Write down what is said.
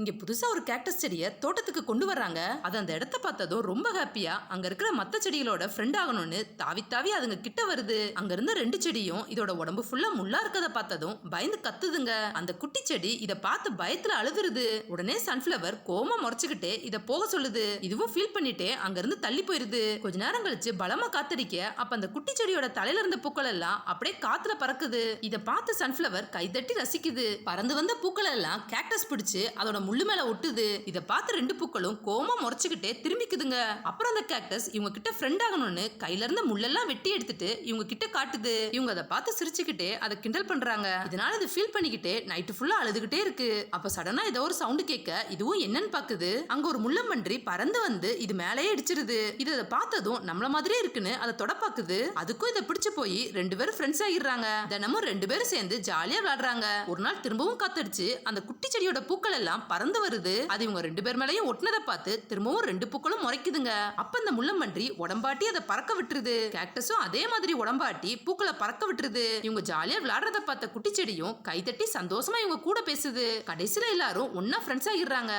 இங்க புதுசா ஒரு கேக்டஸ் செடியை தோட்டத்துக்கு கொண்டு வர்றாங்க. அது அந்த இடத்த பார்த்ததும் ரொம்ப ஹாப்பியா அங்க இருக்கிற மத்த செடிகளோட ஃப்ரெண்ட் ஆகணும்னு தாவி தாவி அதுங்க கிட்ட வருது. அங்க இருந்த ரெண்டு செடியும் இதோட உடம்பு ஃபுல்லா முள்ளா இருக்கத பார்த்ததும் பயந்து கத்துதுங்க. அந்த குட்டி செடி இத பார்த்து பயத்துல அழுதுருது. உடனே சன்ஃபிளவர் கோமா முறைச்சுக்கிட்டே இத போக சொல்லுது. இதுவும் ஃபீல் பண்ணிட்டே அங்க இருந்து தள்ளி போயிருது. கொஞ்ச நேரம் கழிச்சு பலமா காத்தடிக்க அப்ப அந்த குட்டி செடியோட தலையில இருந்த பூக்கள் எல்லாம் அப்படியே காத்துல பறக்குது. இத பார்த்து சன்ஃபிளவர் கைதட்டி ரசிக்குது. பறந்து வந்த பூக்கள் எல்லாம் கேக்டஸ் பிடிச்சு அதோட முள்ளு மேல ஒட்டுது. இத பார்த்து ரெண்டு பூக்களும் கோமா முறைச்சுக்கிட்டே திரும்பிக்குதுங்க. அப்புறம் அந்த கேக்டஸ் இவங்க கிட்ட ஃப்ரெண்ட் ஆகணும்னு கையில இருந்த முள்ளெல்லாம் வெட்டி எடுத்துட்டு இவங்க கிட்ட காட்டுது. இவங்க அதை பார்த்து சிரிச்சுக்கிட்டே அதை கிண்டல் பண்றாங்க. இதனால இது ஃபீல் பண்ணிக்கிட்டே நைட்டு ஃபுல்லா அழுதுகிட்டே இருக்கு. அப்ப சடனா ஏதோ ஒரு சவுண்டு கேட்க இதுவும் என்னன்னு பாக்குது அங்க ஒரு முள்ளம்பன்றி பறந்து வந்து இது மேலேயே இடிச்சிருது. இது அதை பார்த்ததும் நம்மள மாதிரியே இருக்குன்னு அதை தொட பாக்குது அதுக்கும் இதை பிடிச்சு போய் ரெண்டு பேரும் ஃப்ரெண்ட்ஸ் ஆகிடுறாங்க தினமும் ரெண்டு பேரும் சேர்ந்து ஜாலியா விளையாடுறாங்க. ஒரு நாள் திரும்பவும் காத்தடிச்சு அந்த குட்டி செடியோட பூக்கள் எல்லாம் பறந்து வருது. அது இவங்க ரெண்டு பேர் மேலயும் ஒட்டினதை பார்த்து திரும்பவும் ரெண்டு பூக்களும் முறைக்குதுங்க. அப்ப இந்த முள்ளம்பன்றி உடம்பாட்டி அதை பறக்க விட்டுருது. கேக்டஸும் அதே மாதிரி உடம்பாட்டி பூக்களை பறக்க விட்டுருது. இவங்க ஜாலியா விளையாடுறத பார்த்த குட்டி செடியும் கைதட்டி சந்தோஷமா இவங்க கூட பேசுது. கடைசியில எல்லாரும் ஒன்னா ஃப்ரெண்ட்ஸ் ஆகிடுறாங்க